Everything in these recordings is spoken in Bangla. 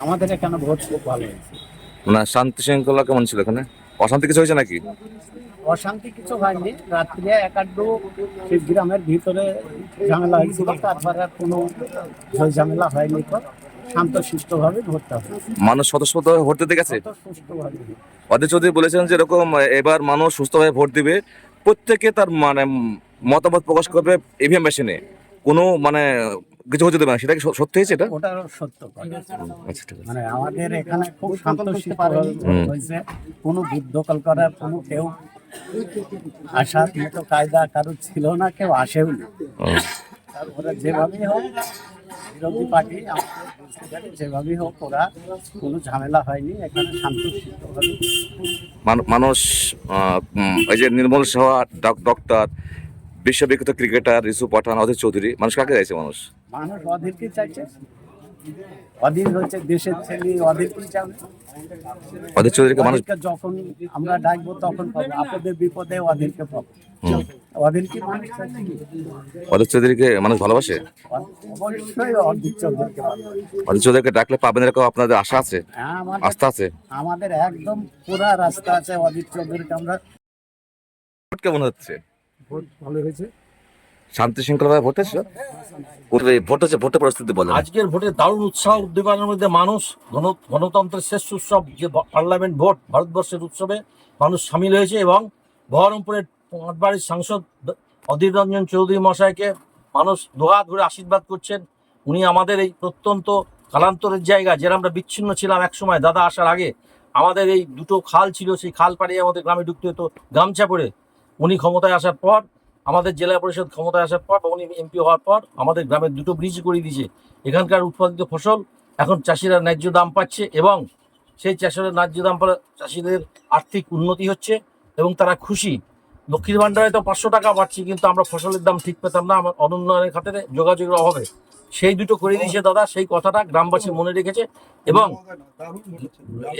আমাদের এখানে ভোট খুব ভালো হয়েছে। মানে শান্তি শৃঙ্খলা কেমন ছিল এখানে? অশান্তি কিছু হয়েছে নাকি? অশান্তি কিছু হয়নি। রাত্রে এক আধটু সেই গ্রামের ভিতরে ঝামেলা হয়েছিল তারপরে আর কোনো ঝামেলা হয়নি তো। শান্ত সুষ্ঠুভাবে ভোটটা মানুষ স্বতঃস্ফূর্ত ভোট দিতে গেছে? সুষ্ঠুভাবে অধীর চৌধুরী বলেছেন যে এরকম এবার মানুষ সুস্থভাবে ভোট দিবে প্রত্যেকে তার মানে মতামত প্রকাশ করবে ইভিএম মেশিনে। কোনো মানে কিছু হতে দেবে না সেটা কি সত্যি হয়েছে এটা? ওটা সত্য আচ্ছা ঠিক আছে। মানে আমাদের এখানে খুব হয়েছে। কোনো করার কোনো কেউ আসার মতো কায়দা কারও ছিল না কেউ আসেও না। যেভাবেই হোক বিরোধী পার্টি যেভাবেই হোক ওরা কোনো ঝামেলা হয়নি এখানে শান্তশিষ্টভাবে মানুষ এই যে নির্মল সাহা ডক- ডক্টর বিশ্ববিখ্যাত ক্রিকেটার রিসু পাঠান অধীর চৌধুরী মানুষ কাকে চাইছে মানুষ? মানুষ অধীরকে চাইছে? অধীর হচ্ছে দেশের ছেলে চাবে অধীর চৌধুরীকে মানুষ যখন আমরা ডাকবো তখন পাবো। আপদে বিপদে অধীরকে পাবো। অধীরকে মানুষ চাইছে কি? অধীর চৌধুরীকে মানুষ ভালোবাসে? অবশ্যই অধীর চৌধুরীকে অধীর চৌধুরীকে ডাকলে পাবেন এরকম আপনাদের আশা আছে? হ্যাঁ আমাদের আস্থা আছে? আমাদের একদম পুরা রাস্তা আছে অধীর চৌধুরীকে আমরা ভোট কেমন হচ্ছে? ভালো হয়েছে। শান্তি শৃঙ্খলা ভোট হচ্ছে ভোট হচ্ছে ভোটের পরিস্থিতি বলেন আজকের ভোটে দারুণ উৎসাহ উদ্দীপনার মধ্যে মানুষ, গণ, গণতন্ত্রের শেষ উৎসব, যে পার্লামেন্ট ভোট, ভারতবর্ষের উৎসবে মানুষ সামিল হয়েছে এবং বহরমপুরের পাটবাড়ির সাংসদ অধীর রঞ্জন চৌধুরী মশাইকে মানুষ দোহাত ধরে আশীর্বাদ করছেন। উনি আমাদের এই প্রত্যন্ত কালান্তরের জায়গা যেটা আমরা বিচ্ছিন্ন ছিলাম একসময়, দাদা আসার আগে। আমাদের এই দুটো খাল ছিল, সেই খাল পাড়িয়ে আমাদের গ্রামে ঢুকতে হতো, গামছা পরে। উনি ক্ষমতায় আসার পর আমাদের জেলা পরিষদ ক্ষমতায় আসার পর উনি এমপি হওয়ার পর আমাদের গ্রামের দুটো ব্রিজ করে দিয়েছে। এখানকার উৎপাদিত ফসল এখন চাষিরা ন্যায্য দাম পাচ্ছে এবং সেই চাষিরা ন্যায্য দাম পেলে চাষিদের আর্থিক উন্নতি হচ্ছে এবং তারা খুশি। লক্ষ্মীর ভাণ্ডারে তো পাঁচশো টাকা পাচ্ছি কিন্তু আমরা ফসলের দাম ঠিক পেতাম না আমার অনুন্নয়নের খাতে যোগাযোগের অভাবে। সেই দুটো করে দিয়েছে দাদা সেই কথাটা গ্রামবাসী মনে রেখেছে এবং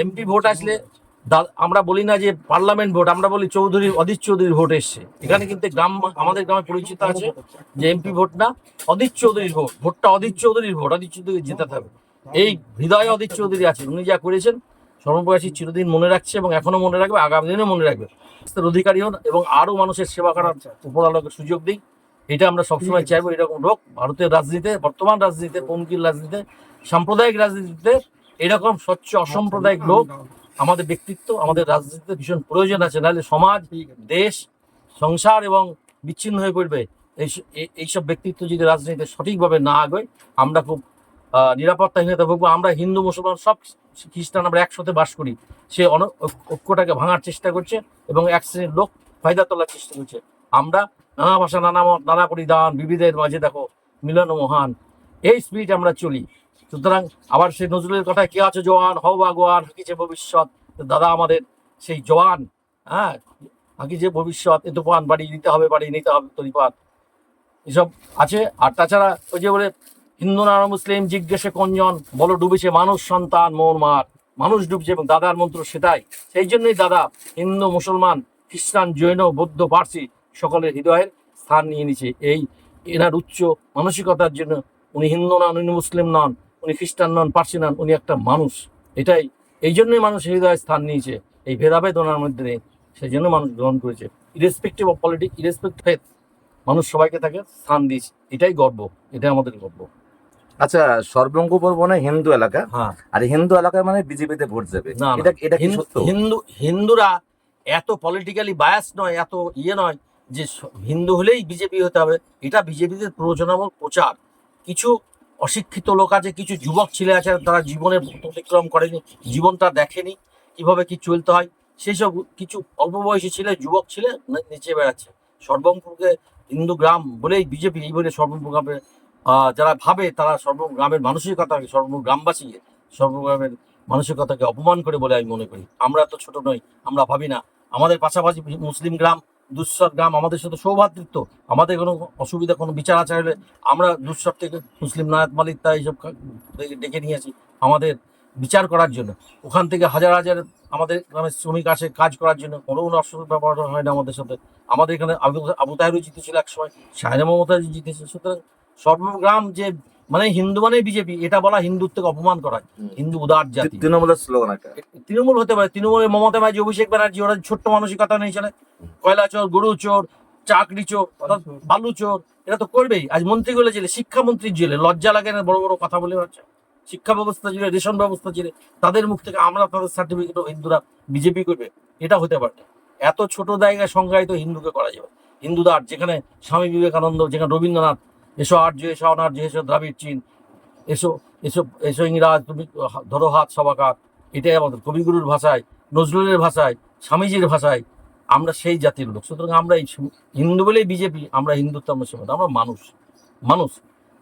এমপি ভোট আসলে আমরা বলি না যে পার্লামেন্ট ভোট, আমরা বলি চৌধুরী, অধীর চৌধুরীর ভোট এসছে। এখানে কিন্তু গ্রাম, আমাদের গ্রামে পরিচিত আছে যে এমপি ভোট না, অধীর চৌধুরীর ভোট, ভোটটা অধীর চৌধুরীর ভোট, অধীর চৌধুরী জেতাতে হবে। এই হৃদয়ে অধীর চৌধুরী আছেন, উনি যা করেছেন সর্বপ্রয়াসী চিরদিন মনে রাখছে এবং এখনও মনে রাখবে, আগামী দিনে মনে রাখবে। অধিকারী হন এবং আরও মানুষের সেবা করার উপর আলোকে সুযোগ দিই এটা আমরা সবসময় চাইব, এরকম লোক ভারতের রাজনীতিতে, বর্তমান রাজনীতিতে পঙ্কির রাজনীতিতে, সাম্প্রদায়িক রাজনীতিতে এরকম স্বচ্ছ, অসাম্প্রদায়িক লোক আমাদের ব্যক্তিত্ব আমাদের রাজনীতিতে ভীষণ প্রয়োজন আছে নাহলে সমাজ দেশ সংসার এবং বিচ্ছিন্ন হয়ে পড়বে। এই এইসব ব্যক্তিত্ব যদি রাজনীতিতে সঠিকভাবে না আগে আমরা খুব নিরাপত্তাহীনতা ভুগবো। আমরা হিন্দু মুসলমান সব খ্রিস্টান আমরা একসাথে বাস করি। সে অন ঐক্যটাকে ভাঙার চেষ্টা করছে এবং এক শ্রেণির লোক ফায়দা তোলার চেষ্টা করছে। আমরা নানা ভাষা নানা মত নানা পরিধান বিবিধের মাঝে দেখো মিলন মহান। এই স্পিরিট আমরা চলি। সুতরাং আবার সেই নজরুলের কথা কে আছে জওয়ান হও বাগোয়ান হাকিছে ভবিষ্যৎ। দাদা আমাদের সেই জওয়ান হ্যাঁ? হাকিছে ভবিষ্যৎ, এ তুফান বাড়ি নিতে হবে, বাড়ি নিতে হবে, তরিপাত। এসব আছে। আর তাছাড়া ওই যে বলে হিন্দু না মুসলিম জিজ্ঞেসে কঞ্জন, বলো ডুবেছে মানুষ, সন্তান মোর মার। মানুষ ডুবছে এবং দাদার মন্ত্র সেটাই। সেই জন্যই দাদা হিন্দু, মুসলমান, খ্রিস্টান, জৈন, বৌদ্ধ পার্সি সকলের হৃদয়ের স্থান নিয়ে নিছে এই এনার উচ্চ মানসিকতার জন্য উনি হিন্দু নন উনি মুসলিম নন। উনি খ্রিস্টান নন পার্সি নন উনি একটা মানুষ। এটাই এই জন্যই মানুষ হৃদয়ে স্থান নিয়েছে এই ভেদাভেদ ওনার মধ্যে নেই সেই জন্য মানুষ গ্রহণ করেছে। Irrespective of politics irrespective faith মানুষ সবাইকে তাকে স্থান দিয়েছে। এটাই গর্ব এটাই আমাদের গর্ব। আচ্ছা সর্বঙ্গপুর বনে হিন্দু এলাকা? হ্যাঁ। আর হিন্দু এলাকায় মানে বিজেপিতে ভোট যাবে। এটা এটা কি হিন্দু সত্য? হিন্দু হিন্দুরা এত পলিটিক্যালি বায়াস নয় এত ইয়ে নয় যে হিন্দু হলেই বিজেপি হতে হবে। এটা বিজেপিদের প্রয়োজনামূলক প্রচার। কিছু অশিক্ষিত লোক আছে, কিছু যুবক ছেলে আছে, তারা জীবনের অতিক্রম করেনি, জীবনটা দেখেনি, কীভাবে কি চলতে হয় সেই সব কিছু অল্প বয়সী ছেলে, যুবক ছেলে নিচে বেড়াচ্ছে। সর্বঙ্গপুরকে হিন্দু গ্রাম বলেই বিজেপি এই বলে সর্বগ্রামে যারা ভাবে তারা সর্বগ্রামের মানসিকতাকে সর্বগ্রামবাসী সর্বগ্রামের মানসিকতাকে অপমান করে বলে আমি মনে করি। আমরা তো ছোট নই, আমরা ভাবি না। আমাদের পাশাপাশি মুসলিম গ্রাম দুঃসর গ্রাম আমাদের সাথে সৌভাতৃত্ব। আমাদের কোনো অসুবিধা, কোনো বিচার আচার হলে আমরা দুঃসর থেকে মুসলিম নায়াত মালিক তা এইসব ডেকে- নিয়ে আসি আমাদের বিচার করার জন্য। ওখান থেকে হাজার হাজার আমাদের গ্রামের শ্রমিক আসে কাজ করার জন্য। কোনো কোনো অসুবিধা ব্যবহার হয় না আমাদের সাথে। আমাদের এখানে আবু আবু তাহেরও জিতেছিল এক সময় শাহজামা মমতাজ জিতেছে। সুতরাং সর্বগ্রাম যে মানে হিন্দু মানে বিজেপি এটা বলা হিন্দুত্বকে অপমান করা হিন্দু উদার জাতি। তৃণমূলের স্লোগান একটা। তৃণমূল হতে পারে তৃণমূলের মমতা ব্যানার্জি অভিষেক ব্যানার্জি ওরা ছোট্ট মানসিকতা নেই চলে কয়লা চোর গরু চোর চাকরি চোর অর্থাৎ বালু চোর। এটা তো করবেই। আজ মন্ত্রী মন্ত্রীগুলো জেলে শিক্ষামন্ত্রীর জেলে লজ্জা লাগে না বড় বড় কথা বলে হচ্ছে। শিক্ষা ব্যবস্থা জেলে রেশন ব্যবস্থা জেলে তাদের মুখ থেকে আমরা তাদের সার্টিফিকেট হিন্দুরা বিজেপি করবে। এটা হতে পারে এত ছোট জায়গায় সংজ্ঞায়িত হিন্দুকে করা যাবে। হিন্দুদার যেখানে স্বামী বিবেকানন্দ যেখানে রবীন্দ্রনাথ এসো আর্য, এসো অনার্য, এসো দ্রাবিড়, চীন। এসো এসো এসো ইংরাজ, তুমি ধরো হাত সবাকার এটাই আমাদের কবিগুরুর ভাষায়, নজরুলের ভাষায়, স্বামীজির ভাষায়। আমরা সেই জাতির লোক। সুতরাং আমরা এই হিন্দু বলেই বিজেপি, আমরা হিন্দুত্ব, আমরা আমরা মানুষ। মানুষ।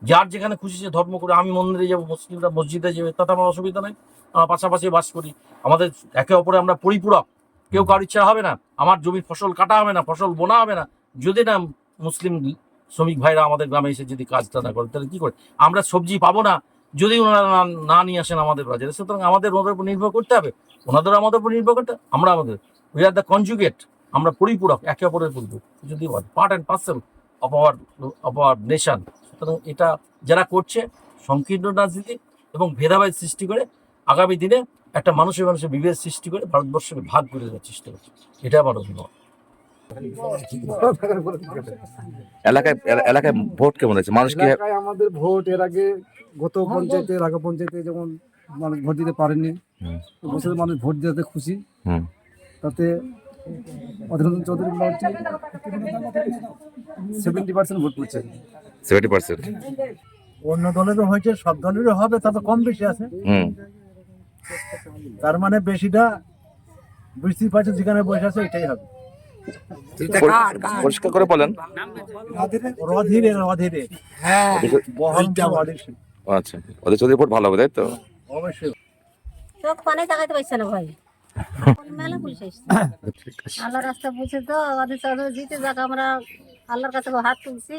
যার যেখানে খুশি সে ধর্ম করে, আমি মন্দিরে যাব, মুসলিমরা মসজিদে যাবে, তাতে আমার অসুবিধা নেই। আমরা পাশাপাশি বাস করি। আমাদের একে অপরে আমরা পরিপূরক। কেউ কারোর ইচ্ছা হবে না। আমার জমির ফসল কাটা হবে না, ফসল বোনা হবে না। যদি না মুসলিম শ্রমিক ভাইরা আমাদের গ্রামে এসে যদি কাজটা না করে, তাহলে কি করে? আমরা সবজি পাবো না। যদি ওনারা না- নিয়ে আসেন আমাদের বাজারে, সুতরাং আমাদের ওনাদের উপর নির্ভর করতে হবে। ওনাদের আমাদের উপর নির্ভর করতে আমরা আমাদের। উই আর দ্য কনজুগেট আমরা পরিপূরক, একে অপরের পরিপূরক। যদি part and parcel of our of our nation সুতরাং এটা যারা করছে, সংকীর্ণ রাজনীতি এবং ভেদাভেদ সৃষ্টি করে, আগামী দিনে একটা মানুষের মানুষের বিভেদ সৃষ্টি করে ভারতবর্ষকে ভাগ করে দেওয়ার চেষ্টা করছে। এটা আমার অভিমত এলাকায় এলাকায় ভোট কেমন হয়েছে? মানুষ কি আমাদের ভোট এর আগে গত পঞ্চায়েতে এলাকা পঞ্চায়েতে যেমন মানুষ ভোট দিতে পারেনি। বছরের মানুষ ভোট দিতে খুশি। তাতে অধীররঞ্জন চৌধুরী মোটামুটি সেভেন্টি পার্সেন্ট ভোট পড়ছে সেভেন্টি পার্সেন্ট অন্য দলেরও হয়েছে সব দলেরও হবে তবে কম বেশি আছে। হুম। তার মানে বেশিটা বুঝতেই পারছে যেখানে বসে আছে এটাই হবে। পরিষ্কার করে বলেন। বহরমপুর আচ্ছা ওদের ভালো হবে তাই তো? অবশ্যই। চোখ পানি তাকাইতে পারছে না ভাই। মেলা পুলিশ এসছে আল্লাহ রাস্তা বুঝে তো আমাদের চৌধুরী জিতে যাক আমরা আল্লাহর কাছে হাত তুলছি।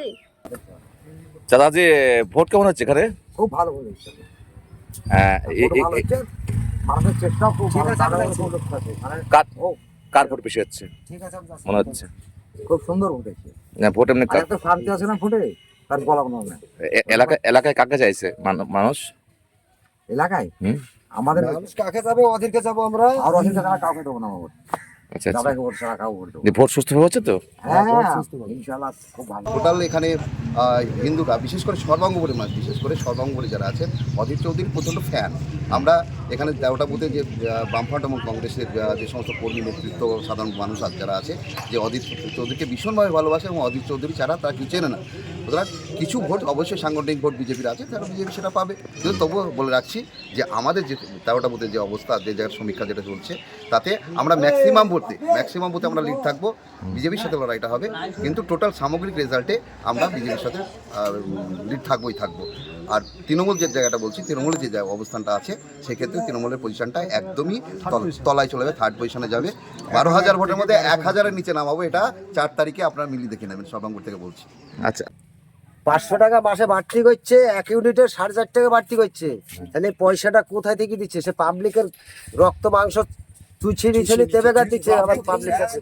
চাচাজি ভোট কেমন হচ্ছে এখানে? খুব ভালো হয়েছে। হ্যাঁ, চেষ্টা খুব কার ভোট বেশি হচ্ছে? মনে হচ্ছে। খুব সুন্দর ভোট হয়েছে না ভোট এমনি একটা শান্তি আছে না ভোটে তার বলা মনে। না এ- এলাকায় এলাকায় কাকে চাইছে? মানুষ? এলাকায়? হুম। আমাদের কাকে যাব? ওদেরকে যাব আমরা? আর ওদেরকে কাউকে দেবো না ভোট আচ্ছা আচ্ছা। দাদাকে ভোট ছাড়া কাউকে ভোট দেবো দিয়ে ভোট সুস্থভাবে হচ্ছে তো? হ্যাঁ খুব ভালো। টোটাল এখানে হিন্দুরা বিশেষ করে মানুষ বিশেষ করে যারা আছেন অধীর চৌধুরীর প্রচণ্ড ফ্যান আমরা এখানে বুথে যে বামফ্রন্ট এবং কংগ্রেসের যে সমস্ত কর্মী নেতৃত্ব সাধারণ মানুষ যারা আছে যে অধীর চৌধুরীকে ভীষণভাবে ভালোবাসে এবং অধীর চৌধুরী ছাড়া তারা কিছু চেনে না। সুতরাং কিছু ভোট, অবশ্যই সাংগঠনিক ভোট বিজেপির আছে, তারা বিজেপি সেটা পাবে। কিন্তু তবুও বলে রাখছি যে আমাদের যে তেরোটা বুথের যে অবস্থা, যে জায়গার সমীক্ষা যেটা চলছে, তাতে আমরা ম্যাক্সিমাম ভোটে ম্যাক্সিমাম ভোটে আমরা লিড থাকব, বিজেপির সাথে লড়াইটা হবে, কিন্তু টোটাল সামগ্রিক রেজাল্টে আমরা বিজেপির সাথে লিড থাকবোই থাকব। আর তৃণমূল যে জায়গাটা বলছি, তৃণমূলের যে অবস্থানটা আছে, সেক্ষেত্রে তৃণমূলের পজিশনটা একদমই তলায় চলে যাবে থার্ড পজিশনে যাবে। বারো হাজার ভোটের মধ্যে এক হাজারের নিচে নামাবো, এটা চার তারিখে আপনারা মিলিয়ে দেখে নেবেন সর্বাঙ্গুর থেকে বলছি। আচ্ছা পাঁচশো টাকা মাসে বাড়তি করছে এক ইউনিটের সাড়ে চার টাকা বাড়তি করছে। তাহলে পয়সাটা কোথায় থেকে দিচ্ছে? সে পাবলিকের রক্ত মাংস চুছিয়ে দেবে দিচ্ছে? আবার পাবলিক কাছে।